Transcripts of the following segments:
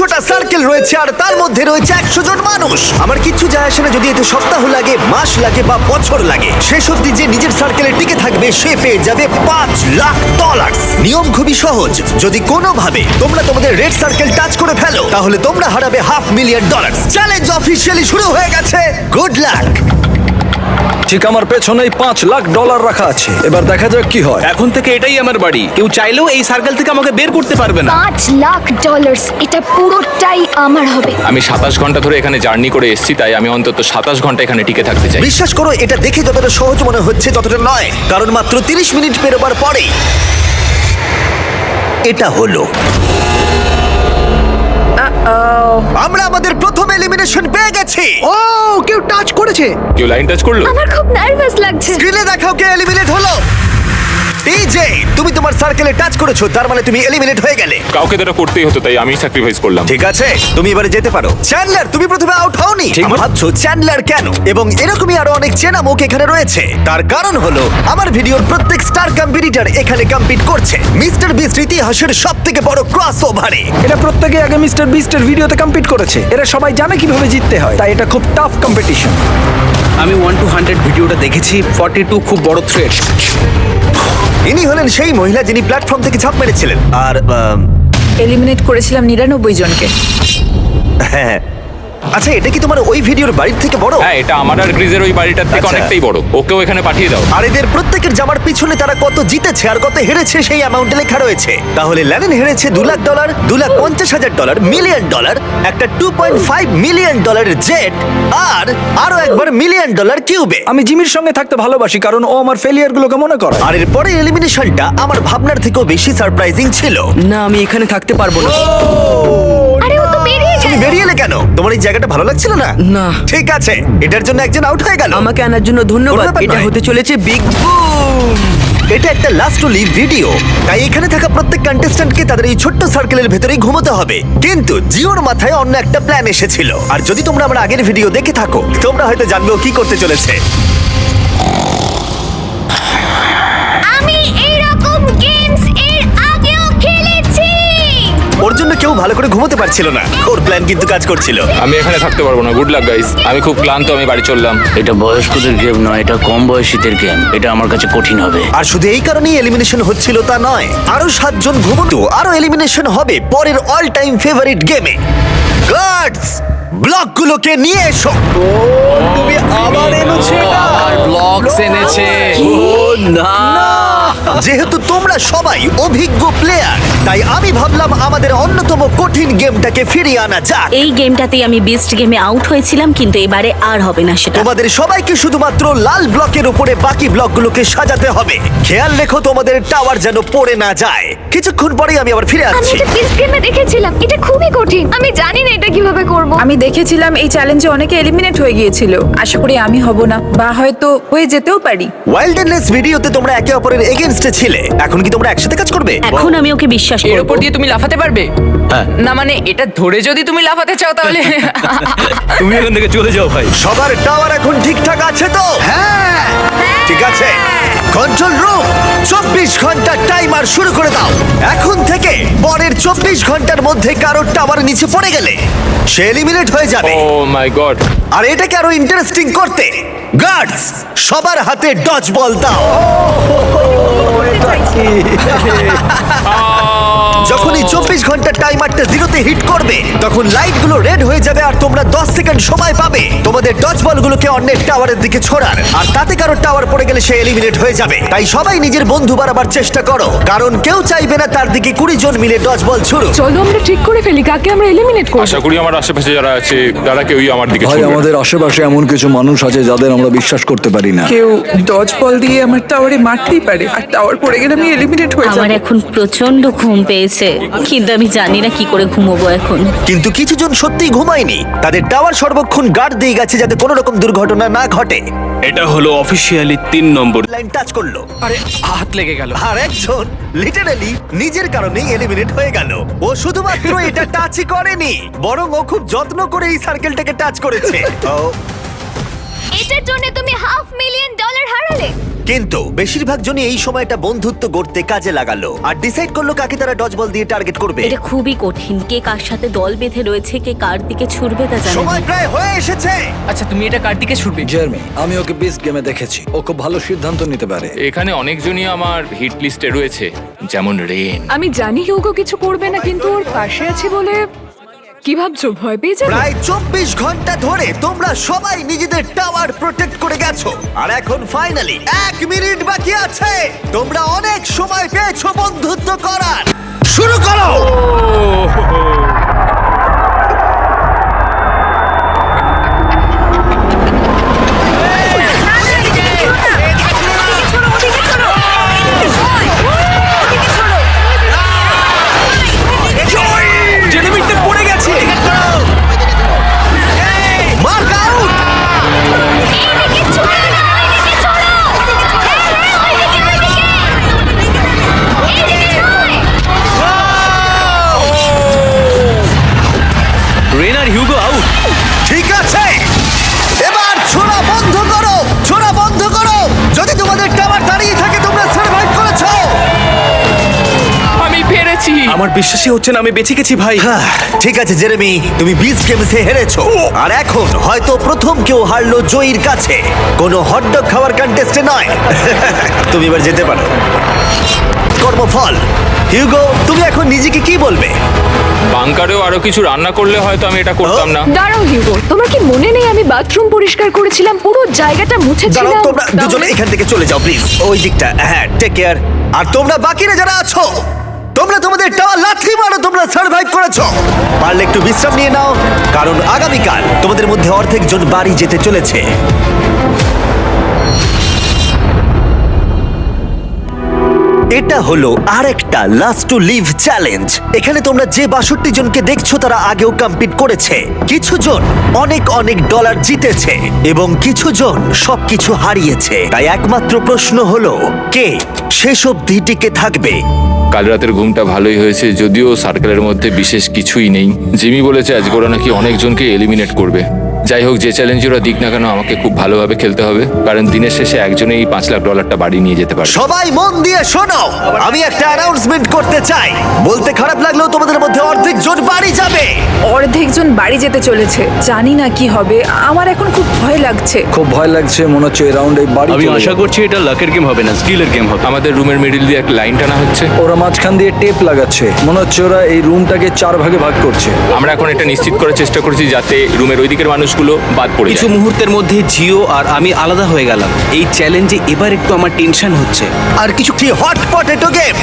তিনশোটা সার্কেল রয়েছে আর তার মধ্যে রয়েছে একশো জন মানুষ। আমার কিচ্ছু যায় আসে না যদি এতে সপ্তাহ লাগে, মাস লাগে বা বছর লাগে। শেষ অব্দি যে নিজের সার্কেলে টিকে থাকবে, সে পেয়ে যাবে পাঁচ লাখ ডলার নিয়ম খুবই সহজ। যদি কোনোভাবে তোমরা তোমাদের রেড সার্কেল টাচ করে ফেলো, তাহলে তোমরা হারাবে half million dollar challenge officially শুরু হয়ে গেছে। গুড লাক ঠিক আমার পেছনেই পাঁচ লাখ ডলার রাখা আছে। এবার দেখা যাক কি হয়। এখন থেকে এটাই আমার বাড়ি। কেউ চাইলেও এই সার্কেল থেকে আমাকে বের করতে পারবে না। পাঁচ লাখ ডলার এটা পুরোটাই আমার হবে। আমি সাতাশ ঘণ্টা ধরে এখানে জার্নি করে এসেছি তাই আমি অন্তত সাতাশ ঘণ্টা এখানে টিকে থাকতে চাই। বিশ্বাস করো এটা দেখে যতটা সহজ মনে হচ্ছে ততটা নয়। কারণ মাত্র তিরিশ মিনিট পেরোবার পরেই এটা হলো। আমরা আমাদের প্রথম এলিমিনেশন পেয়ে গেছি। ও কেউ টাচ করেছে। কেউ লাইন টাচ করল? আমার খুব নার্ভাস লাগছে। স্ক্রিনে দেখাও কে এলিমিনেট হলো। টিজে তুমি তোমার সার্কেলে টাচ করেছ তার মানে তুমি এলিমিনেট হয়ে গেলে। কাউকে তো এটা করতেই হতো তাই আমি স্যাক্রিফাইস করলাম। ঠিক আছে তুমি এবারে যেতে পারো। চ্যান্ডলার তুমি প্রথমে আউট হওনি। ঠিক আমার ভাবছ চ্যান্ডলার কেন? এবং এরকমই আরও অনেক চেনা মুখ এখানে রয়েছে। তার কারণ হলো আমার ভিডিওর প্রত্যেক স্টার কম্পিটিটর এখানে কম্পিট করছে। মিস্টার বিস্ট ইতিহাসের সব থেকে বড় ক্রস ওভারে এটা প্রত্যেকে আগে মিস্টার বিস্টের ভিডিওতে কম্পিট করেছে। এরা সবাই জানে কীভাবে জিততে হয় তাই এটা খুব টাফ কম্পিটিশন আমি ওয়ান টু হান্ড্রেড ভিডিওটা দেখেছি ফর্টি টু খুব বড় থ্রেট ইনি হলেন সেই মহিলা যিনি প্ল্যাটফর্ম থেকে ঝাঁপ মেরেছিলেন। আর এলিমিনেট করেছিলাম নিরানব্বই জনকে। হ্যাঁ। আচ্ছা এটা কি তোমার ওই ভিডিওর বাড়ির থেকে বড়? হ্যাঁ এটা আমার আর গ্রিজের ওই বাড়িটার থেকে আচ্ছা। অনেকটাই বড়। ওকেও এখানে পাঠিয়ে দাও। আর এদের প্রত্যেকের জামার পিছনে তারা কত জিতেছে আর কত হেরেছে সেই অ্যামাউন্টে লেখা রয়েছে। তাহলে ল্যানিন হেরেছে দু লাখ ডলার দু লাখ পঞ্চাশ হাজার ডলার মিলিয়ন ডলার একটা টু পয়েন্ট ফাইভ মিলিয়ন ডলারের জেট আর আরও একবার মিলিয়ন ডলার কিউবে আমি জিমির সঙ্গে থাকতে ভালোবাসি কারণ ও আমার ফেলিয়ার গুলোকে মনে করে। আর এর পরে এলিমিনেশনটা আমার ভাবনার থেকেও বেশি সারপ্রাইজিং ছিল। না আমি এখানে থাকতে পারব না। ও তো বেরিয়ে এলে কেন? তোমার এই জায়গাটা ভালো লাগছিল না? না। ঠিক আছে এটার জন্য একজন আউট হয়ে গেল। আমাকে আনার জন্য ধন্যবাদ। কোনো ব্যাপার এটা নয়। হতে চলেছে বিগ বুম এটা একটা লাস্ট লিভ ভিডিও তাই এখানে থাকা প্রত্যেক কন্টেস্ট্যান্টকে তাদের এই ছোট্ট সার্কেলের ভেতরেই ঘুমোতে হবে। কিন্তু জিওর মাথায় অন্য একটা প্ল্যান এসেছিল। আর যদি তোমরা আমার আগের ভিডিও দেখে থাকো তোমরা হয়তো জানবে ও কি করতে চলেছে। কেউ ভালো করে ঘুমোতে পারছিল না। ওর প্ল্যান কিন্তু কাজ করছিল। আমি এখানে থাকতে পারব না গুড লাক গাইস আমি খুব ক্লান্ত আমি বাড়ি চললাম। এটা বয়স্কদের গেম নয় এটা কম বয়সীদের গেম এটা আমার কাছে কঠিন হবে। আর শুধু এই কারণেই এলিমিনেশন হচ্ছিল তা নয় আরও সাতজন ঘুমতো আরও এলিমিনেশন হবে পরের অল টাইম ফেভারিট গেমে গার্ডস ব্লকগুলোকে নিয়ে এসো। তুমি আবার এনেছো আর ব্লকস এনেছে। যেহেতু তোমরা সবাই অভিজ্ঞ প্লেয়ার তাই আমি ভাবলাম আমাদের অন্যতম কঠিন গেমটাকে ফিরিয়ে আনা যাক। এই গেমটাতেই আমি বেস্ট গেমে আউট হয়েছিলাম কিন্তু এবারে আর হবে না সেটা। তোমাদের সবাইকে শুধুমাত্র লাল ব্লকের উপরে বাকি ব্লকগুলোকে সাজাতে হবে। খেয়াল রেখো তোমাদের টাওয়ার যেন পড়ে না যায়। কিছুক্ষণ পরেই আমি আবার ফিরে আমি আসছি। এটা বেস্ট গেমে দেখেছিলাম এটা খুবই কঠিন। আমি জানি না এটা কীভাবে করব। আমি দেখেছিলাম এই চ্যালেঞ্জে অনেকে এলিমিনেট হয়ে গিয়েছিল। আশা করি আমি হব না বা হয়তো হয়ে যেতেও পারি। ওয়াইল্ডনেস ভিডিওতে তোমরা একে অপরের এগেনস্টে ছিলে। এখন কি তোমরা একসাথে কাজ করবে? এখন আমি ওকে বিশ্বাস এর করব উপর দিয়ে তুমি লাফাতে পারবে হ্যাঁ। না মানে এটা ধরে যদি তুমি লাফাতে চাও তাহলে তুমি এখান থেকে চলে যাও ভাই সবার টাওয়ার এখন ঠিকঠাক আছে তো হ্যাঁ ঠিক আছে কন্ট্রোল রুম চব্বিশ ঘণ্টা টাইমার শুরু করে দাও এখন থেকে পরের চব্বিশ ঘণ্টার মধ্যে কারোর টাওয়ার নিচে পড়ে গেলে সে এলিমিনেট হয়ে যাবে ও মাই গড আর এটাকে আরও ইন্টারেস্টিং করতে গার্ডস সবার হাতে ডচ বল দাও যখন এই চব্বিশ ঘণ্টার টাইমারটা জিরোতে হিট করবে তখন লাইটগুলো রেড হয়ে যাবে আর তোমরা দশ সেকেন্ড সময় পাবে। তোমাদের ডচ বলগুলোকে অন্যের টাওয়ারের দিকে ছোড়ার আর তাতে কারও টাওয়ার পড়ে গেলে সে এলিমিনেট হয়ে যাবে। তাই সবাই নিজের বন্ধু বাড়াবার চেষ্টা করো কারণ কেউ চাইবে না তার দিকে কুড়ি জন মিলে ডচ বল ছুড়ুক। চলো আমরা ঠিক করে ফেলি কাকে আমরা এলিমিনেট আশা করি আমার আশেপাশে যারা আছে তারা কেউই আমার দিকে ভাই আমাদের আশেপাশে এমন কিছু মানুষ আছে যাদের আমরা বিশ্বাস করতে পারি না। কেউ ডজ বল দিয়ে আমার টাওয়ারে মারতেই পারে আর টাওয়ার পড়ে গেলে আমি এলিমিনেট হয়ে আমার এখন প্রচণ্ড ঘুম পেয়েছে। কিন্তু আমি জানি না কি করে ঘুমোবো এখন। কিন্তু কিছু জন সত্যিই ঘুমায়নি। তাদের টাওয়ার সর্বক্ষণ গার্ড দিয়ে গেছে যাতে কোনো রকম দুর্ঘটনা না ঘটে। এটা হলো অফিসিয়ালি তিন নম্বর লাইন টাচ করল। আরে হাত লেগে গেল। আর একজন লিটারালি নিজের কারণেই এলিমিনেট হয়ে গেল। ও শুধুমাত্র এটা টাচই করেনি বরং ও খুব যত্ন করে এই সার্কেলটাকে টাচ করেছে। ও এটার জন্য তুমি হাফ মিলিয়ন ডলার হারালে। কিন্তু বেশিরভাগ জনই এই সময়টা বন্ধুত্ব গড়তে কাজে লাগালো। আর ডিসাইড করল কাকে তারা ডজ বল দিয়ে টার্গেট করবে। এটা খুবই কঠিন। কে কার সাথে দল বেঁধে রয়েছে কে কার দিকে ছুটবে তা জানে সময় প্রায় হয়ে এসেছে। আচ্ছা তুমি এটা কার দিকে ছুটবে জার্মি আমি ওকে বিস্ট গেমে দেখেছি। ও খুব ভালো সিদ্ধান্ত নিতে পারে। এখানে অনেকজনই আমার হিট লিস্টে রয়েছে যেমন রেন আমি জানি হিউগো কিছু করবে না কিন্তু ওর পাশে আছে বলে কি ভাবছ? ভয় পেয়ে যাবে? প্রায় চব্বিশ ঘণ্টা ধরে তোমরা সবাই নিজেদের টাওয়ার প্রোটেক্ট করে গেছো। আর এখন ফাইনালি এক মিনিট বাকি আছে। তোমরা অনেক সময় পেয়েছ বন্ধুত্ব করার। শুরু করো! আমার বিশ্বাসই হচ্ছে না আমি বেঁচে গেছি ভাই। হ্যাঁ, ঠিক আছে জেরেমি তুমি বিচ গেমসে হেরেছো। আর এখন হয়তো প্রথম কেউ হারলো জয়ীর কাছে। কোনো হটডগ খাওয়ার কন্টেস্টে নয়। তুমি এবার যেতে পারো। কর্মফল। হিউগো তুমি এখন নিজেকে কি বলবে? বাংকারেও আরও কিছু রান্না করলে হয়তো আমি এটা করতাম না। দাঁড়াও হিউগো তোমার কি মনে নেই আমি বাথরুম পরিষ্কার করেছিলাম পুরো জায়গাটা দাঁড়াও মুছেছিলাম তোমরা দুজনে তাহলে- এখান থেকে চলে যাও প্লিজ ওই দিকটা হ্যাঁ টেক কেয়ার আর তোমরা বাকিরা যারা আছো তোমরা তোমাদের টাওয়ার লাথি মারো, তোমরা সার্ভাইভ করেছ। পারলে একটু বিশ্রাম নিয়ে নাও, কারণ আগামীকাল তোমাদের মধ্যে অর্ধেক জন বাড়ি যেতে চলেছে। এটা হলো আরেকটা লাস্ট টু লিভ চ্যালেঞ্জ এখানে তোমরা যে বাষট্টি জনকে দেখছ, তারা আগেও কম্পিট করেছে। কিছু জন অনেক অনেক ডলার জিতেছে এবং কিছু জন সবকিছু হারিয়েছে। তাই একমাত্র প্রশ্ন হলো, কে? শেষ অবধি টিকে থাকবে। কাল রাতের ঘুমটা ভালোই হয়েছে, যদিও সার্কেলের মধ্যে বিশেষ কিছুই নেই। জিমি বলেছে, আজকে ওরা নাকি অনেকজনকে এলিমিনেট করবে। যাই হোক যে চ্যালেঞ্জ ওরা দিক না কেন আমাকে খুব ভালোভাবে খেলতে হবে। কারণ দিনের শেষে একজনেই পাঁচ লাখ ডলারটা বাড়ি নিয়ে যেতে পারে সবাই মন দিয়ে শোনো আমি একটা অ্যানাউন্সমেন্ট করতে চাই। বলতে খারাপ লাগলেও তোমাদের মধ্যে অর্ধেক জন বাড়ি যাবে। অর্ধেক জন বাড়ি যেতে চলেছে জানি না কি হবে আমার এখন খুব ভয় লাগছে। খুব ভয় লাগছে মনে হচ্ছে এই রাউন্ডে বাড়ি আমি চলে আশা যাবে। করছি এটা লাকের গেম হবে না স্কিলের গেম হবে। আমাদের রুমের মিডিল দিয়ে একটা লাইন টানা হচ্ছে। ওরা মাঝখান দিয়ে টেপ লাগাচ্ছে। মনে হচ্ছে ওরা এই রুমটাকে চার ভাগে ভাগ করছে। আমরা এখন এটা নিশ্চিত করার চেষ্টা করছি যাতে রুমের ওই দিকের মানুষগুলো বাদ পড়ে কিছু মুহূর্তের মধ্যে জিও আর আমি আলাদা হয়ে গেলাম। এই চ্যালেঞ্জে এবার একটু আমার টেনশন হচ্ছে। আর কিছু কি হট পটেটো গেম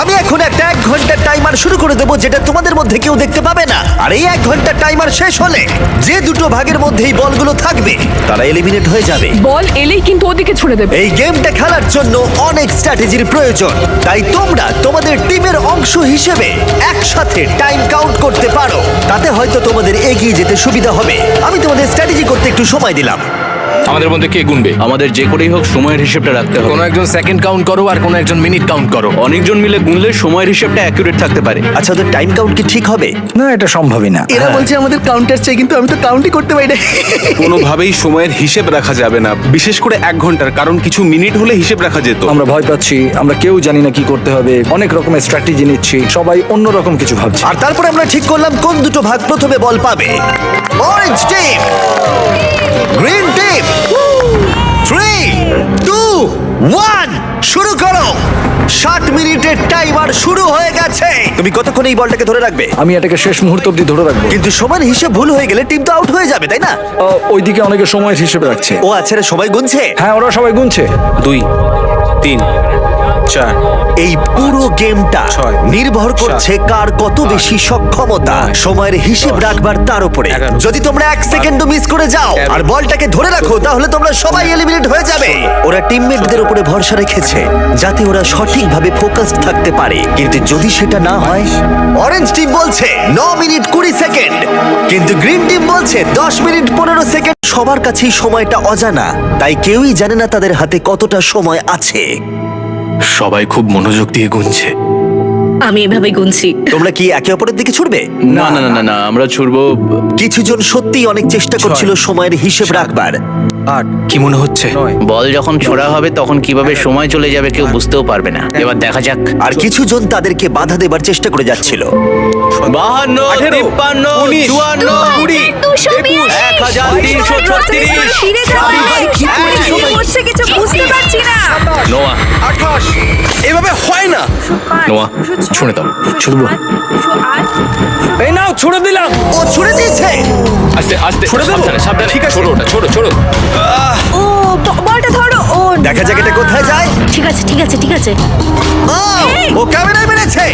আমি এখন একটা এক ঘণ্টার টাইমার শুরু করে দেবো যেটা তোমাদের মধ্যে কেউ দেখতে পাবে না। আর এই এক ঘণ্টার টাইমার শেষ হলে যে দুটো ভাগের মধ্যে এই বলগুলো থাকবে তারা এলিমিনেট হয়ে যাবে। বল এলেই কিন্তু ওদিকে ছুড়ে দেবে। এই গেমটা খেলার জন্য অনেক স্ট্র্যাটেজির প্রয়োজন। তাই তোমরা তোমাদের টিমের অংশ হিসেবে একসাথে টাইম কাউন্ট করতে পারো। তাতে হয়তো তোমাদের এগিয়ে যেতে সুবিধা হবে। আমি তোমাদের স্ট্র্যাটেজি করতে একটু সময় দিলাম। আমাদের মধ্যে কে গুনবে? আমাদের যে করেই হোক সময়ের হিসেবটা রাখতে হবে। কোনো একজন সেকেন্ড কাউন্ট করো আর কোনো একজন মিনিট কাউন্ট করো। অনেকজন মিলে গুনলে সময়ের হিসেবটা অ্যাকুরেট থাকতে পারে। আচ্ছা ওদের টাইম কাউন্ট কি ঠিক হবে? না এটা সম্ভবই না। এরা বলছে আমাদের কাউন্টার চাই কিন্তু আমি তো কাউন্টই করতে পারি না। কোনোভাবেই সময়ের হিসেব রাখা যাবে না। বিশেষ করে এক ঘণ্টার কারণ কিছু মিনিট হলে হিসেব রাখা যেত। আমরা ভয় পাচ্ছি আমরা কেউ জানি না কি করতে হবে। অনেক রকমের স্ট্র্যাটেজি নিচ্ছি সবাই অন্য রকম কিছু ভাবছে। আর তারপরে আমরা ঠিক করলাম কোন দুটো ভাগ প্রথমে বল পাবে। অরেঞ্জ টিম টিম ষাট মিনিটের টাইমার শুরু হয়ে গেছে। তুমি কতক্ষণ এই বলটাকে ধরে রাখবে? আমি এটাকে শেষ মুহূর্ত অব্দি ধরে রাখব। কিন্তু সময়ের হিসেব ভুল হয়ে গেলে টিম তো আউট হয়ে যাবে তাই না? আহ, ওইদিকে অনেকে সময়ের হিসেবে রাখছে। ও আচ্ছা রে, সবাই গুনছে? হ্যাঁ ওরা সবাই গুনছে। দুই তিন। চার এই পুরো গেমটা ছয়, নির্ভর করছে কার কত বেশি সক্ষমতা। সময়ের হিসেব রাখবার তার উপরে। এগারো, যদি তোমরা এক সেকেন্ডও মিস করে যাও তেরো, আর বলটাকে ধরে রাখো তাহলে তোমরা সবাই এলিমিনেট হয়ে যাবে। ওরা টিমমেটদের উপরে ভরসা রেখেছে যাতে ওরা সঠিকভাবে ফোকাসড থাকতে পারে। কিন্তু যদি সেটা না হয় অরেঞ্জ টিম বলছে ন মিনিট কুড়ি সেকেন্ড। কিন্তু গ্রিন টিম বলছে দশ মিনিট পনেরো সেকেন্ড। সবার কাছেই সময়টা অজানা তাই কেউই জানে না তাদের হাতে কতটা সময় আছে। সবাই খুব মনোযোগ দিয়ে গুনছে। আমি এভাবে গুনছি। তোমরা কি একে অপরের দিকে ছুটবে না না না না না আমরা ছুড়বো কিছুজন সত্যিই অনেক চেষ্টা করছিল সময়ের হিসেব রাখবার। আট কি মনে হচ্ছে বল যখন ছোড়া হবে তখন কীভাবে সময় চলে যাবে কেউ বুঝতেও পারবে না এবার দেখা যাক আর কিছু জন তাদেরকে বাধা দেবার চেষ্টা করে যাচ্ছিল বাহান্ন তিপ্পান্ন চুয়ান্ন কুড়ি এক হাজার তিনশো নোয়া আঠাশ এভাবে হয় না নোয়া শুনে দাও শুধু এই নাও ছুড়ে দিলাম ও ছুড়ে দিয়েছে আস্তে আস্তে ছোড়ে সাবধানে ঠিক আছে। ছোড়ো ওটা ছোড়ো ছোড়ো ও বলটা ধরো। ও দেখা যাক এটা কোথায় যায়। ঠিক আছে ঠিক আছে ঠিক আছে। ও, ও ক্যামেরায় মেরেছে?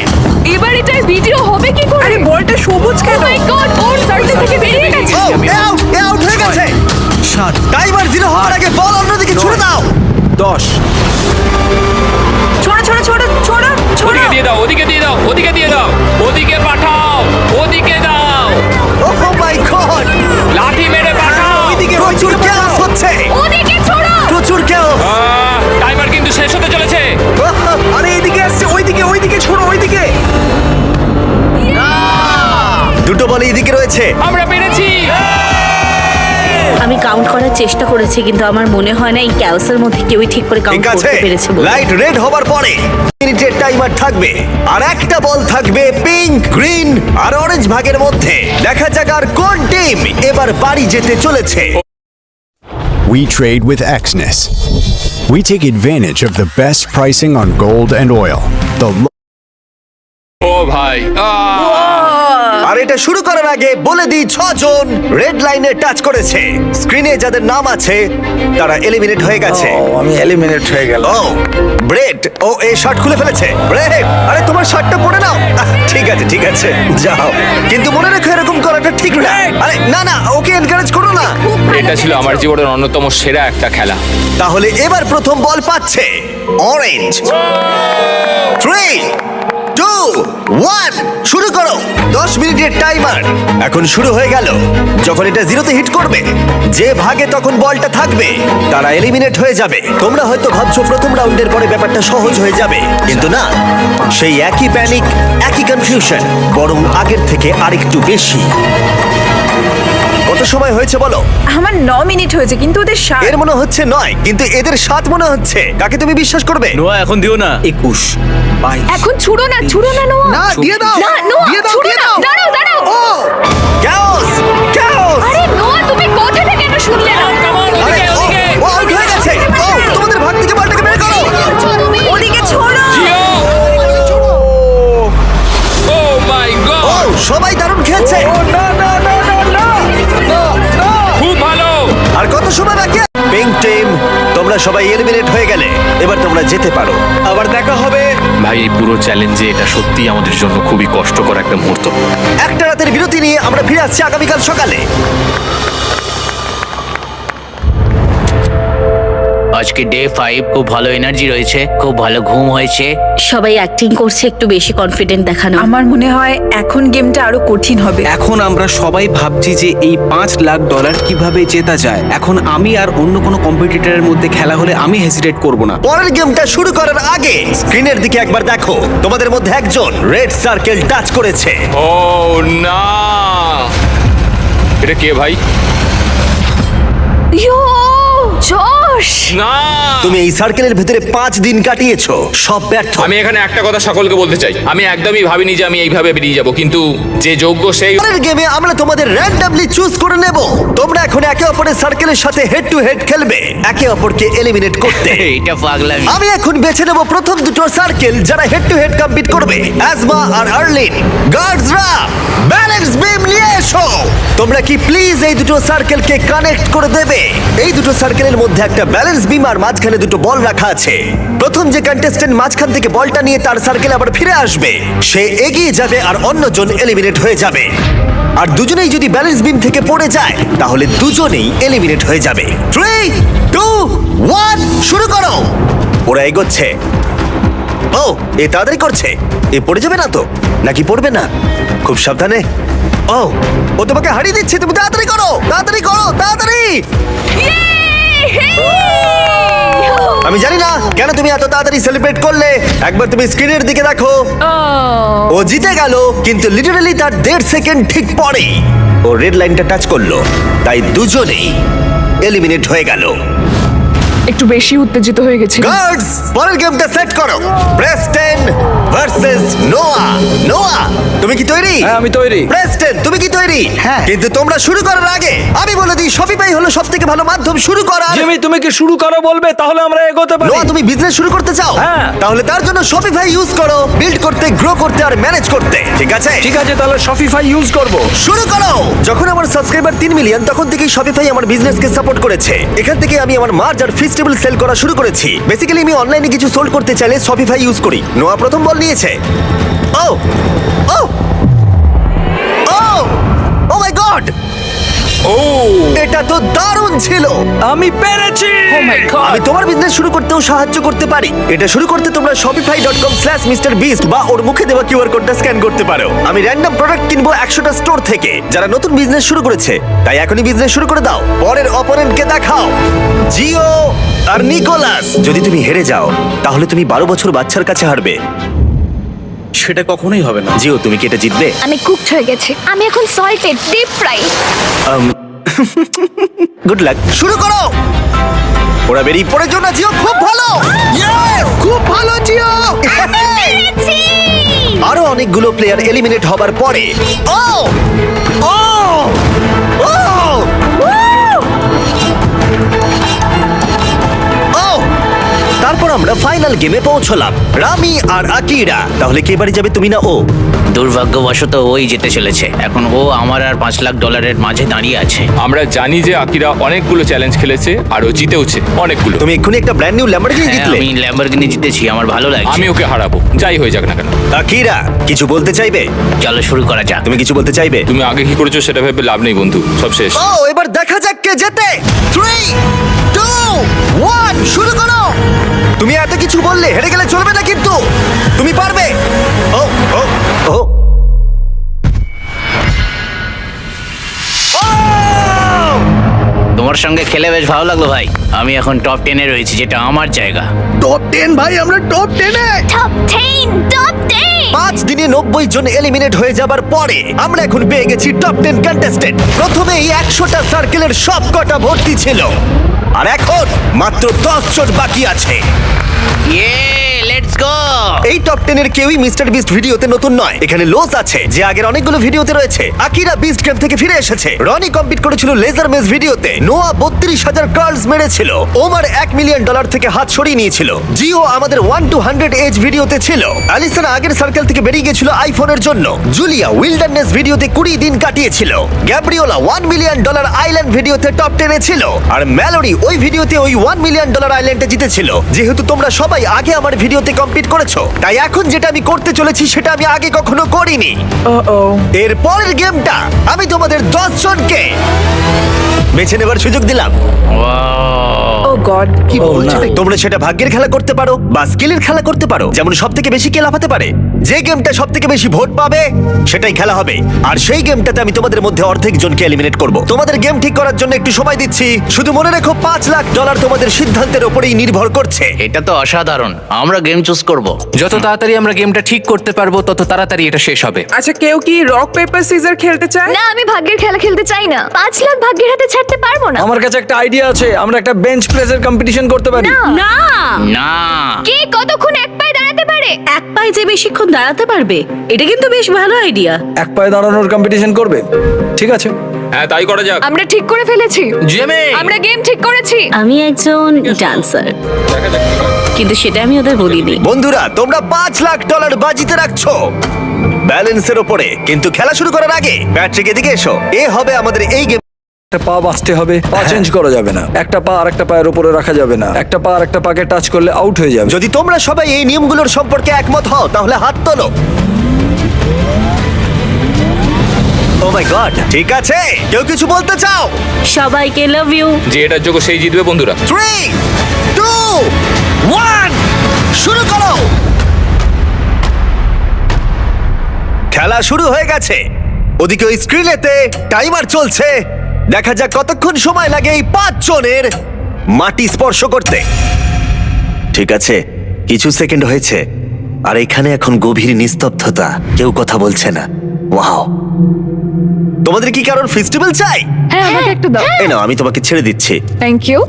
এবার এটার ভিডিও হবে কি করে? আরে বলটা সবুজ কেন? মাই গড ওর সার্কেল থেকে বেরিয়ে গেছে। ও এ আউট এ আউট হয়ে গেছে। সাত টাইমার জিরো হওয়ার আগে বল অন্যদিকে ছুড়ে দাও। দশ। ছোড়ো ছোড়ো ছোড়ো ছোড়ো ছোড়ো। ওদিকে দিয়ে দাও ওদিকে দিয়ে দাও ওদিকে দিয়ে দাও ওদিকে পাঠাও ওদিকে দাও। ও মাই গড লাঠি মেরে পাঠাও। প্রচুর হচ্ছে ওদিকে ছোড়ো। প্রচুর chaos টাইমার কিন্তু শেষ হতে চলেছে। আরে এইদিকে আসছে ওইদিকে ওইদিকে ছোড়ো ওইদিকে। দুটো বল এইদিকে রয়েছে। আমরা পেরেছি। আমি কাউন্ট করার চেষ্টা করেছি কিন্তু আমার মনে হয় না এই ক্যাওসের মধ্যে কেউই ঠিক করে কাউন্ট ঠিক আছে। করতে পেরেছে বলে। লাইট রেড হবার পরে মিনিটের টাইমার থাকবে। আর একটা বল থাকবে পিঙ্ক গ্রিন আর অরেঞ্জ ভাগের মধ্যে। দেখা যাক আর কোন টিম এবার বাড়ি যেতে চলেছে। we trade with Exness. We take advantage of the best pricing on gold and oil. The oh, bhai. Ah. আর এটা শুরু করার আগে বলে দিই ছজন রেড লাইনে টাচ করেছে। স্ক্রিনে যাদের নাম আছে তারা এলিমিনেট হয়ে গেছে। ও আমি এলিমিনেট হয়ে গেল ও ব্রেড ও এই শার্ট খুলে ফেলেছে। ব্রেড আরে তোমার শার্টটা পরে নাও। আহ, ঠিক আছে ঠিক আছে যাও। কিন্তু মনে রেখো এরকম করাটা ঠিক না। আরে না না ওকে এনকারেজ করো না। এটা ছিল আমার জীবনের অন্যতম সেরা একটা খেলা। তাহলে এবার প্রথম বল পাচ্ছে অরেঞ্জ থ্রি টু ওয়ান শুরু করো। দশ মিনিটের টাইমার এখন শুরু হয়ে গেল। যখন এটা জিরোতে হিট করবে, যে ভাগে তখন বলটা থাকবে, তারা এলিমিনেট হয়ে যাবে। তোমরা হয়তো ভাবছ প্রথম রাউন্ডের পরে ব্যাপারটা সহজ হয়ে যাবে, কিন্তু না। সেই একই প্যানিক একই কনফিউশন বরং আগের থেকে আরেকটু বেশি। কত সময় হয়েছে বলো? আমার ন মিনিট হয়েছে কিন্তু ওদের সাত। এর মনে হচ্ছে নয় কিন্তু এদের সাত মনে হচ্ছে। কাকে তুমি বিশ্বাস করবে? নোয়া এখন দিও না। একুশ বাইশ এখন ছুড়ো না ছুড়ো না নোয়া। না দিয়ে দাও। না নোয়া দিয়ে দাও দিয়ে দাও। দাঁড়াও দাঁড়াও। ক্যাওস ক্যাওস আরে নোয়া তুমি কোথা থেকে এটা শুনলে না? আরে ও ও আউট হয়ে গেছে। ও তোমাদের ভাগ থেকে বলটাকে বের করো। ওদিকে ছোড়ো। জিও। ও মাই ও সবাই দারুণ খেলছে। না না না আর কত পিঙ্ক টিম তোমরা সবাই এলিমিনেট হয়ে গেলে। এবার তোমরা যেতে পারো। আবার দেখা হবে। ভাই এই পুরো চ্যালেঞ্জে এটা সত্যি আমাদের জন্য খুবই কষ্টকর একটা মুহূর্ত। একটা রাতের বিরতি নিয়ে আমরা ফিরে আসছি আগামীকাল সকালে। আজকে ডে ফাইভ খুব ভালো এনার্জি রয়েছে খুব ভালো ঘুম হয়েছে। সবাই অ্যাক্টিং করছে একটু বেশি কনফিডেন্ট দেখানো। আমার মনে হয় এখন গেমটা আরও কঠিন হবে। এখন আমরা সবাই ভাবছি যে এই পাঁচ লাখ ডলার কীভাবে জেতা যায়। এখন আমি আর অন্য কোনো কম্পিটিটরের মধ্যে খেলা হলে আমি হেসিটেট করব না। পরের গেমটা শুরু করার আগে স্ক্রিনের দিকে একবার দেখো। তোমাদের মধ্যে একজন রেড সার্কেল টাচ করেছে। ও না। এটা কে ভাই? ইয়ো জশ না। তুমি এই সার্কেলের ভেতরে পাঁচ দিন কাটিয়েছো। সব ব্যর্থ। আমি এখানে একটা কথা সকলকে বলতে চাই। আমি একদমই ভাবিনি যে আমি এইভাবে বেরিয়ে যাব কিন্তু যে যোগ্য সেই পরের গেমে আমরা তোমাদের র্যান্ডমলি চুজ করে নেব। তোমরা এখন একে অপরের সার্কেলের সাথে হেড টু হেড খেলবে। একে অপরকে এলিমিনেট করতে। এটা পাগলামি। আমি এখন বেছে নেব প্রথম দুটো সার্কেল যারা হেড টু হেড কম্পিট করবে। অ্যাজমা আর আর্লিন গার্ডসরা ব্যালেন্স বিম নিয়ে এসো। তোমরা কি প্লিজ এই দুটো সার্কেলকে কানেক্ট করে দেবে? এই দুটো সার্কেলের মধ্যে একটা ব্যালেন্স বিম আর মাঝখানে দুটো বল রাখা আছে। প্রথম যে কন্টেস্ট্যান্ট মাঝখান থেকে বলটা নিয়ে তার সার্কেল আবার ফিরে আসবে, সে এগিয়ে যাবে আর অন্যজন এলিমিনেট হয়ে যাবে। আর দুজনেই যদি ব্যালেন্স বিম থেকে পড়ে যায়, তাহলে দুজনেই এলিমিনেট হয়ে যাবে। থ্রি টু ওয়ান শুরু করো। ওরা এগোচ্ছে। ও, এ তাড়াতাড়ি করছে। এ পড়ে যাবে না তো? নাকি পড়বে না? খুব সাবধানে। ও ও তোমাকে হারিয়ে দিচ্ছে, তুমি তাড়াতাড়ি করো তাড়াতাড়ি করো, তাড়াতাড়ি। আমি জানি না কেন তুমি এত তাড়াতাড়ি সেলিব্রেট করলে। একবার তুমি স্ক্রিনের দিকে দেখো। ও জিতে গেল কিন্তু লিটারালি তার দেড় সেকেন্ড ঠিক পরেই ও রেড লাইনটা টাচ করল। তাই দুজনেই এলিমিনেট হয়ে গেল। একটু বেশি উত্তেজিত হয়ে গেছিল গার্ডস পরের গেমটা সেট করো। প্রেস্টেন ভার্সেস নোয়া। নোয়া তুমি কি তৈরি? হ্যাঁ, আমি তৈরি। প্রেস্টেন তুমি কি তৈরি? হ্যাঁ। কিন্তু তোমরা শুরু করার আগে আমি বলে দিই শপিফাই হলো সবথেকে ভালো মাধ্যম শুরু করার। জিমি তুমি কি শুরু করো বলবে? তাহলে আমরা এগোতে পারি। নোয়া তুমি বিজনেস শুরু করতে চাও? হ্যাঁ। তাহলে তার জন্য শপিফাই ইউজ করো বিল্ড করতে গ্রো করতে আর ম্যানেজ করতে। ঠিক আছে? ঠিক আছে তাহলে শপিফাই ইউজ করব। শুরু করো। যখন আমার সাবস্ক্রাইবার তিন মিলিয়ন তখন থেকেই শপিফাই আমার বিজনেসকে সাপোর্ট করেছে। এখান থেকে আমি আমার মার্জ আর ফেস্টিভ্যাল সেল করা শুরু করেছি। বেসিক্যালি আমি অনলাইনে কিছু সোল্ড করতে চাইলে শপিফাই ইউজ করি। নোয়া প্রথম বল নিয়েছে। Oh oh oh my god oh. এটা তো দারুণ ছিল। আমি পেরেছি। আমি তোমার বিজনেস শুরু করতেও সাহায্য করতে পারি। এটা শুরু করতে তোমরা বিস্ট বা ওর মুখে দেওয়া কিউআর কোডটা স্ক্যান করতে পারো। আমি র্যান্ডম প্রোডাক্ট কিনবো একশোটা স্টোর থেকে। যারা নতুন বিজনেস শুরু করেছে তাই এখনই বিজনেস শুরু করে দাও। পরের অপোনেন্টকে দেখাও। জিও আর নিকোলাস। যদি তুমি হেরে যাও তাহলে তুমি বারো বছর বাচ্চার কাছে হারবে। সেটা কখনোই হবে না। জিও তুমি কি এটা জিতবে? আমি কুকড হয়ে গেছি। আমি এখন salted deep fry good luck শুরু করো। ওরা বেরিয়ে পড়ে জন্য জিও খুব ভালো। Yes! খুব ভালো জিও। আরও অনেকগুলো প্লেয়ার এলিমিনেট হবার পরে। ও ও ও তারপর আমরা ফাইনাল গেমে পৌঁছলাম। রামি আর আকিরা। তাহলে কে বাড়ি যাবে তুমি না ও? দুর্ভাগ্যবশত ওই যেতে চলেছে। এখন ও আমার আর পাঁচ লাখ ডলারের মাঝে দাঁড়িয়ে আছে। আমরা জানি যে আকিরা অনেকগুলো চ্যালেঞ্জ খেলেছে আর ও জিতেওছে অনেকগুলো। তুমি এক্ষুনি একটা ব্র্যান্ড নিউ ল্যাম্বরগিনি হ্যাঁ, জিতলে? আমি ল্যাম্বরগিনি জিতেছি আমার ভালো লাগছে। আমি ওকে হারাবো যাই হয়ে যাক না কেন। আকিরা কিছু বলতে চাইবে? চলো শুরু করা যাক। তুমি কিছু বলতে চাইবে? তুমি আগে কি করেছ সেটা ভেবে লাভ নেই বন্ধু। সব শেষ। ও এবার দেখা যাক কে জেতে। থ্রি হেরে গেলে চলবে না কিন্তু। তুমি পারবে। ও ও ও! তোমার সঙ্গে খেলে বেশ ভালো লাগল ভাই। আমি এখন টপ টেনে রয়েছি যেটা আমার জায়গা। টপ টেন ভাই আমরা টপ টেনে টপ 10 টপ 10 পাঁচ দিনে নব্বই জন এলিমিনেট হয়ে যাবার পরে আমরা এখন পেয়ে গেছি টপ টেন কন্টেস্টেন্ট প্রথমেই একশোটা সার্কেলের সব কটা ভর্তি ছিল। আর এখন মাত্র দশ জন বাকি আছে। ইয়ে লেটস গো। এই টপ টেনের কেউই মিস্টার বিস্ট ভিডিওতে নতুন নয়। এখানে লোস আছে, যে আগের অনেকগুলো ভিডিওতে রয়েছে। আকিরা বিস্ট গেম থেকে ফিরে এসেছে। রনি কম্পিট করেছিল লেজার মেজ ভিডিওতে। নোয়া বত্রিশ হাজার কার্লস মেরেছিল। ওমার এক মিলিয়ন ডলার থেকে হাত সরিয়ে নিয়েছিল। জিও আমাদের ওয়ান টু হান্ড্রেড এজ ভিডিওতে ছিল। অ্যালিসন আগের সার্কেল থেকে বেরিয়ে গেছিল আইফোনের জন্য। জুলিয়া উইল্ডারনেস ভিডিওতে কুড়ি দিন কাটিয়েছিল। Gabriela one million dollar island ভিডিওতে টপ টেনে ছিল। আর ম্যালোরি ওই ভিডিওতে ওই ওয়ান মিলিয়ন ডলার আইল্যান্ডে জিতেছিল। যেহেতু তোমরা সবাই আগে আমার ভিডিওতে কম্পিট করেছ। তাই এখন যেটা আমি করতে চলেছি সেটা আমি আগে কখনো করিনি। ও ও এর পরের গেমটা আমি তোমাদের দশ জনকে বেছে নেবার সুযোগ দিলাম। ও গড কি বলছো? তোমরা সেটা ভাগ্যের খেলা করতে পারো বা স্কিলের খেলা করতে পারো। যেমন সব থেকে বেশি কে লাফাতে পারে যে গেমটা সব থেকে বেশি ভোট পাবে সেটাই খেলা হবে। আর সেই গেমটাতে আমি তোমাদের মধ্যে অর্ধেক জনকে এলিমিনেট করব। তোমাদের গেম ঠিক করার জন্য একটু সময় দিচ্ছি। শুধু মনে রেখো পাঁচ লাখ ডলার তোমাদের সিদ্ধান্তের উপরেই নির্ভর করছে। এটা তো অসাধারণ। আমরা গেম চুজ করব। যত তাড়াতাড়ি আমরা গেমটা ঠিক করতে পারব তত তাড়াতাড়ি এটা শেষ হবে। আচ্ছা কেউ কি রক পেপার সিজার খেলতে চায়? না আমি ভাগ্যের খেলা খেলতে চাই না। পাঁচ লাখ ভাগ্যের হাতে ছাড়তে পারব না। আমার কাছে একটা আইডিয়া আছে। আমরা একটা বেঞ্চ প্রেসের কম্পিটিশন করতে পারি? না। না। কে কতক্ষণ এক পায়ে দাঁড়াতে পারে? এক পায়ে যে বেশিক্ষণ দাঁড়াতে পারবে এটা কিন্তু বেশ ভালো আইডিয়া এক পায়ে দাঁড়ানোর কম্পিটিশন করবে? ঠিক আছে। হ্যাঁ তাই করা যাক। আমরা ঠিক করে ফেলেছি। জেমে আমরা গেম ঠিক করেছি। আমি একজন ডান্সার কিন্তু সেটা আমি ওদের বলিনি। বন্ধুরা তোমরা পাঁচ লাখ ডলার বাজিতে রাখছো। ব্যালেন্সের ওপরে কিন্তু খেলা শুরু করার আগে প্যাট্রিক এদিকে এসো। এ হবে আমাদের এই গেম একটা পা বাঁচতে হবে পা চেঞ্জ করা যাবে না। একটা পা আর একটা পায়ের উপরে রাখা যাবে না। একটা পা আর একটা পাকে টাচ করলে আউট হয়ে যাবে। যদি তোমরা সবাই এই নিয়মগুলোর সম্পর্কে একমত হও তাহলে হাত তোলো। ও মাই গড ঠিক আছে? কেউ কিছু বলতে চাও? সবাইকে লাভ ইউ যে এটার যোগ্য সেই জিতবে বন্ধুরা। থ্রি টু ওয়ান শুরু করো। খেলা শুরু হয়ে গেছে। ওদিকে ওই স্ক্রিনেতে টাইমার চলছে। দেখা যাক কতক্ষণ সময় লাগে এই পাঁচ জনের মাটি স্পর্শ করতে। ঠিক আছে কিছু সেকেন্ড হয়েছে আর এখানে এখন গভীর নিস্তব্ধতা কেউ কথা বলছে না। ওয়াও। তোমাদের কি কারণ ফেস্টিভ্যাল চাই? হ্যাঁ আমাকে একটু দাও। এই নাও আমি তোমাকে ছেড়ে দিচ্ছি। থ্যাংক ইউ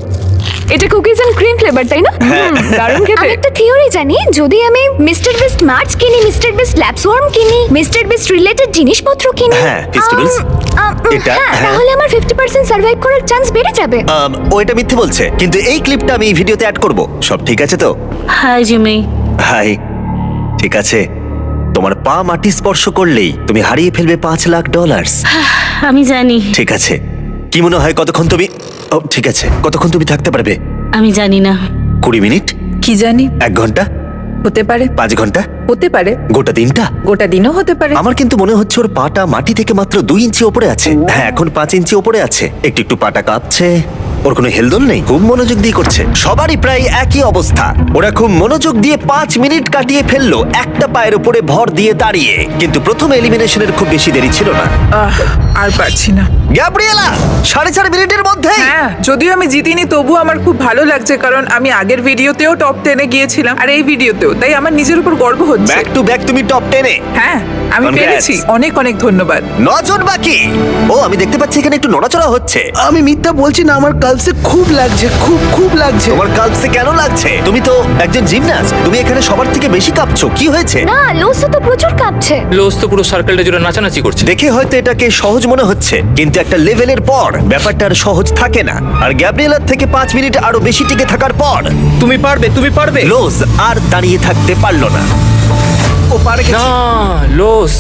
এটা কুকিজ এন্ড ক্রিম ফ্লেভার তাই না? হুম, দারুণ খেতে। আমি একটা থিওরি জানি যদি আমি মিস্টার বিস্ট মার্চ কিনি মিস্টার বিস্ট ল্যাপস ওয়ার্ম কিনি মিস্টার বিস্ট রিলেটেড জিনিসপত্র কিনি হ্যাঁ, Feastables। আম, আম, এটা, হ্যাঁ, হ্যাঁ। তাহলে আমার ফিফটি পার্সেন্ট সার্ভাইভ করার চান্স বেড়ে যাবে। আম, ও এটা মিথ্যে বলছে কিন্তু এই ক্লিপটা আমি এই ভিডিওতে অ্যাড করব। সব ঠিক আছে তো? হাই জিমি হাই ঠিক আছে। তোমার পা মাটি স্পর্শ করলেই তুমি হারিয়ে ফেলবে পাঁচ লাখ ডলার আমি জানি। ঠিক আছে। কি মনে হয় কতক্ষণ তুমি ও ঠিক আছে। কতক্ষণ তুমি থাকতে পারবে? আমি জানি না। কুড়ি মিনিট? কি জানি? এক ঘণ্টা? হতে পারে। পাঁচ ঘণ্টা? হতে পারে। গোটা দিনটা? গোটা দিনও হতে পারে। আমার কিন্তু মনে হচ্ছে ওর পাটা মাটি থেকে মাত্র দুই ইঞ্চি ওপরে আছে। হ্যাঁ এখন পাঁচ ইঞ্চি ওপরে আছে। একটু একটু পাটা কাঁপছে। ওর কোনো হেলদোল নেই। খুব মনোযোগ দিয়ে করছে। সবারই প্রায় একই অবস্থা। ওরা খুব মনোযোগ দিয়ে পাঁচ মিনিট কাটিয়ে ফেলল একটা পায়ের উপরে ভর দিয়ে দাঁড়িয়ে। কিন্তু প্রথম এলিমিনেশনের খুব বেশি দেরি ছিল না। আহ, আর পারছি না। গ্যাব্রিয়েলা সাড়ে চার মিনিটের মধ্যে। হ্যাঁ যদিও আমি জিতিনি তবু আমার খুব ভালো লাগছে কারণ আমি আগের ভিডিওতেও টপ টেনে গিয়েছিলাম আর এই ভিডিওতেও তাই আমার নিজের উপর গর্ব হচ্ছে। ব্যাক টু ব্যাক তুমি টপ টেনে হ্যাঁ। আমি Congrats. পেরেছি। অনেক অনেক ধন্যবাদ। নজন বাকি। ও আমি দেখতে পাচ্ছি এখানে একটু নড়াচড়া হচ্ছে। আমি মিথ্যা বলছি না আমার কালসে খুব লাগছে খুব খুব লাগছে। তোমার কালসে কেন লাগছে? তুমি তো একজন জিমনাস্ট তুমি এখানে সবার থেকে বেশি কাঁপছো কি হয়েছে? না লোসো তো প্রচুর কাঁপছে। লোস তো পুরো সার্কেলটা জুড়ে নাচানাচি করছে। দেখে হয়তো এটাকে সহজ মনে হচ্ছে কিন্তু একটা লেভেলের পর ব্যাপারটা আর সহজ থাকে না। আর গ্যাব্রিয়েলার থেকে পাঁচ মিনিট আরও বেশি টিকে থাকার পর তুমি পারবে তুমি পারবে। লোজ আর দাঁড়িয়ে থাকতে পারল না। ও পারে না লোস।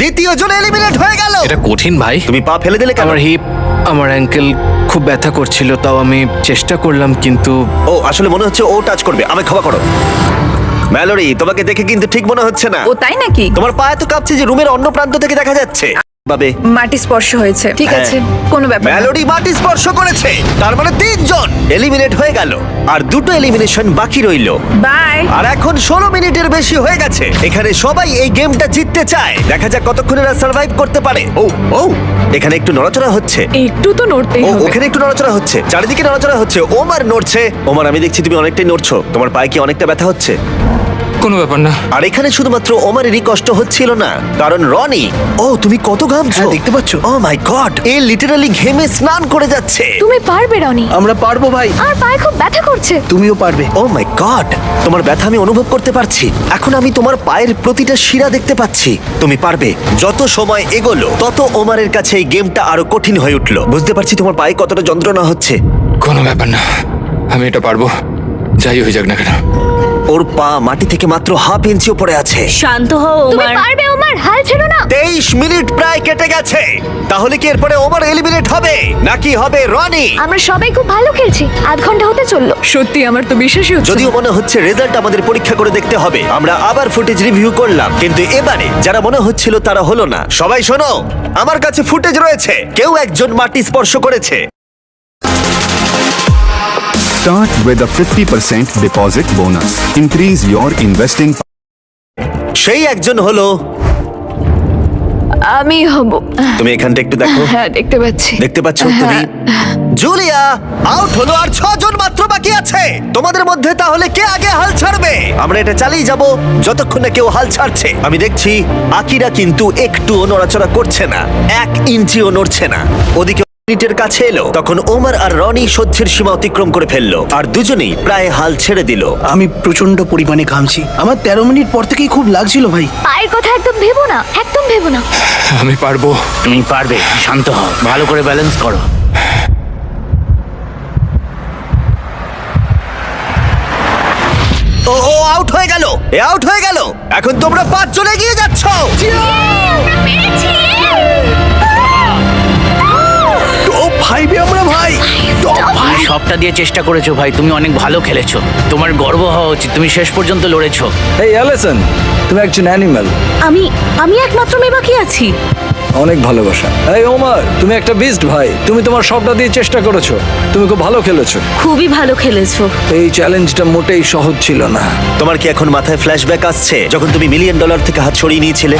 দ্বিতীয় জন এলিমিনেট হয়ে গেল। এটা কঠিন ভাই। তুমি পা ফেলে দিলে কেন? আমার হিপ আমার অ্যাঙ্কেল খুব ব্যথা করছিল তাও আমি চেষ্টা করলাম কিন্তু ও আসলে মনে হচ্ছে ও টাচ করবে। আমি ক্ষমা করো। ম্যালোরি তোমাকে দেখে কিন্তু ঠিক মনে হচ্ছে না। ও তাই নাকি? তোমার পা এত কাঁপছে যে রুমের অন্য প্রান্ত থেকে দেখা যাচ্ছে। বাবে মাটি স্পর্শ হয়েছে ঠিক হ্যাঁ। আছে? কোনো ব্যাপার না। ম্যালোডি মাটি স্পর্শ করেছে। তার মানে তিনজন। এলিমিনেট হয়ে গেল। আর দুটো এলিমিনেশন বাকি রইল। বাই আর এখন ষোলো মিনিটের বেশি হয়ে গেছে। এখানে সবাই এই গেমটা জিততে চায়। দেখা যাক কতক্ষণ এরা সার্ভাইভ করতে পারে। ও ও এখানে একটু নড়াচড়া হচ্ছে। একটু তো নড়তেই ও হবে। ওখানে একটু নড়াচড়া হচ্ছে। চারিদিকে নড়াচড়া হচ্ছে। ওমার নড়ছে। ওমার আমি দেখছি তুমি অনেকটাই নড়ছো। তোমার পায়ে কি অনেকটা ব্যথা হচ্ছে? কোনো ব্যাপার না। আর এখানে শুধুমাত্র ওমারেরই কষ্ট হচ্ছিল না কারণ রনি ও তুমি কত ঘামছো? হ্যাঁ, দেখতে পাচ্ছ? ও মাই গড এ লিটারালি ঘেমে স্নান করে যাচ্ছে। তুমি পারবে রনি। আমরা পারব ভাই। আর পায়ে খুব ব্যথা করছে। তুমিও পারবে। ও মাই গড তোমার ব্যথা আমি অনুভব করতে পারছি। এখন আমি তোমার পায়ের প্রতিটা শিরা দেখতে পাচ্ছি। তুমি পারবে। যত সময় এগোলো তত ওমারের কাছে এই গেমটা আরও কঠিন হয়ে উঠল। বুঝতে পারছি তোমার পায়ে কতটা যন্ত্রণা হচ্ছে। কোনো ব্যাপার না আমি এটা পারব। যাই হয়ে যাক না কেন। ওর পা মাটি থেকে মাত্র হাফ ইঞ্চি উপরে আছে। শান্ত হও তুমি ওমার। পারবে ওমার হাল ছেড়ো না। তেইশ মিনিট প্রায় কেটে গেছে। তাহলে কি এরপরে ওভার এলিমিনেট হবে? নাকি হবে রনি? আমরা সবাই খুব ভালো খেলছি। আধ ঘণ্টা হতে চলল। সত্যি আমার তো বিশ্বাসই হচ্ছে যদিও মনে হচ্ছে রেজাল্ট আমাদের পরীক্ষা করে দেখতে হবে। আমরা আবার ফুটেজ রিভিউ করলাম। কিন্তু এবারে যারা মনে হচ্ছিল তারা হলো না। সবাই শোনো আমার কাছে ফুটেজ রয়েছে। কেউ একজন মাটি স্পর্শ করেছে। Start with a 50% deposit bonus. Increase your investing সেই একজন হলো আমি হব। তুমি এখানটা একটু দেখো। হ্যাঁ দেখতে পাচ্ছি। দেখতে পাচ্ছ তুমি? জুলিয়া আউট হলো আর ছজন মাত্র বাকি আছে। তোমাদের মধ্যে তাহলে কে আগে হাল ছাড়বে? আমরা এটা চালিয়ে যাব যতক্ষণ না কেউ হাল ছাড়ছে। আমি দেখছি আকিরা কিন্তু একটুও নড়াচড়া করছে না। এক ইঞ্চিও নড়ছে না। ওদিকে মিনিটের কাছে এলো তখন ওমর আর রনি সহ্যের সীমা অতিক্রম করে ফেলল আর দুজনেই প্রায় হাল ছেড়ে দিল। আমি প্রচণ্ড পরিমাণে ঘামছি। আমার তেরো মিনিট পর থেকেই খুব লাগছিল ভাই। পায়ের কথা একদম ভেবো না একদম ভেবো না। আমি পারব। তুমি পারবে শান্ত হও ভালো করে ব্যালেন্স করো। ও ও আউট হয়ে গেল এ আউট হয়ে গেল। এখন তোমরা পাঁচ চলে গিয়ে যাচ্ছ টপ ফাইভে আমরা ভাই। টপ তুমি সবটা দিয়ে চেষ্টা করেছ ভাই তুমি অনেক ভালো খেলেছো। তোমার গর্ব হওয়া উচিত তুমি শেষ পর্যন্ত লড়েছো। এই অ্যালেসন তুমি একজন অ্যানিম্যাল। আমি আমি একমাত্র মেয়ে বাকি আছি। অনেক ভালোবাসা। এই ওমার তুমি একটা বিস্ট ভাই তুমি তোমার সবটা দিয়ে চেষ্টা করেছ। তুমি খুব ভালো খেলেছো। খুবই ভালো খেলেছো। এই চ্যালেঞ্জটা মোটেই সহজ ছিল না। তোমার কি এখন মাথায় ফ্ল্যাশব্যাক আসছে যখন তুমি মিলিয়ন ডলার থেকে হাত ছড়িয়ে নিয়েছিলে?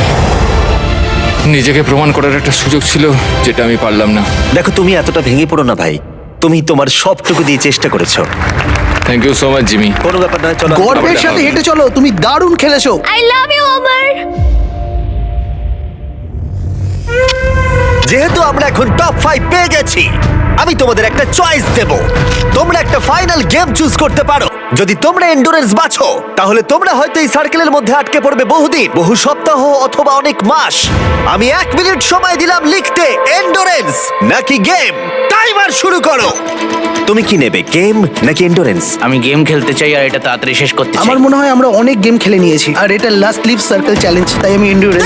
নিজেকে প্রমাণ করার একটা সুযোগ ছিল যেটা আমি পারলাম না। দেখো তুমি এতটা ভেঙে পড়ো না ভাই। তুমি তোমার সবটুকু দিয়ে চেষ্টা করেছ। Thank you so much Jimmy কোনো ব্যাপার নয় চলো। গর্বের সাথে হেঁটে চলো তুমি দারুণ খেলেছো। আই লাভ ইউ ওমর যেহেতু আমরা এখন টপ ফাইভ পেয়ে গেছি। আমি তোমাদের একটা চয়েস দেব। তোমরা একটা ফাইনাল গেম চুজ করতে পারো। যদি তোমরা এন্ডুরেন্স বাছো তাহলে তোমরা হয়তো এই সার্কেলের মধ্যে আটকে পড়বে বহুদিন, বহু সপ্তাহ অথবা অনেক মাস। আমি এক মিনিট সময় দিলাম লিখতে এন্ডুরেন্স নাকি গেম টাইমার শুরু করো। তুমি কি নেবে গেম নাকি এন্ডুরেন্স আমি গেম খেলতে চাই আর এটা তাড়াতাড়ি শেষ করতে চাই। আমার মনে হয় আমরা অনেক গেম খেলে নিয়েছি আর এটা লাস্ট লিভ সার্কেল চ্যালেঞ্জ তাই আমি এন্ডিউরেন্স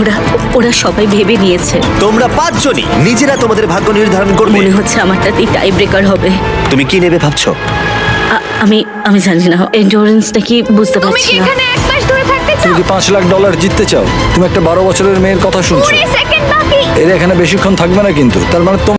ওরা ওরা সবাই ভেবে নিয়েছে। তোমরা পাঁচজনই নিজেরা তোমাদের ভাগ্য নির্ধারণ করবে। মনে হচ্ছে আমারটাতেই টাই ব্রেকার হবে। তুমি কি নেবে ভাবছ? আ- আমি আমি জানি না এন্ডুরেন্সটা কি বুঝতে তুমি পারছি কি না। এখানে এক মাস ধরে থাকতে তুমি চাও কি পাঁচ লাখ ডলার জিততে চাও? তুমি একটা বারো বছরের মেয়ের কথা শুনছো। কুড়ি সেকেন্ড বাকি। এরা এখানে বেশিক্ষণ থাকবে না কিন্তু তার মানে তোমার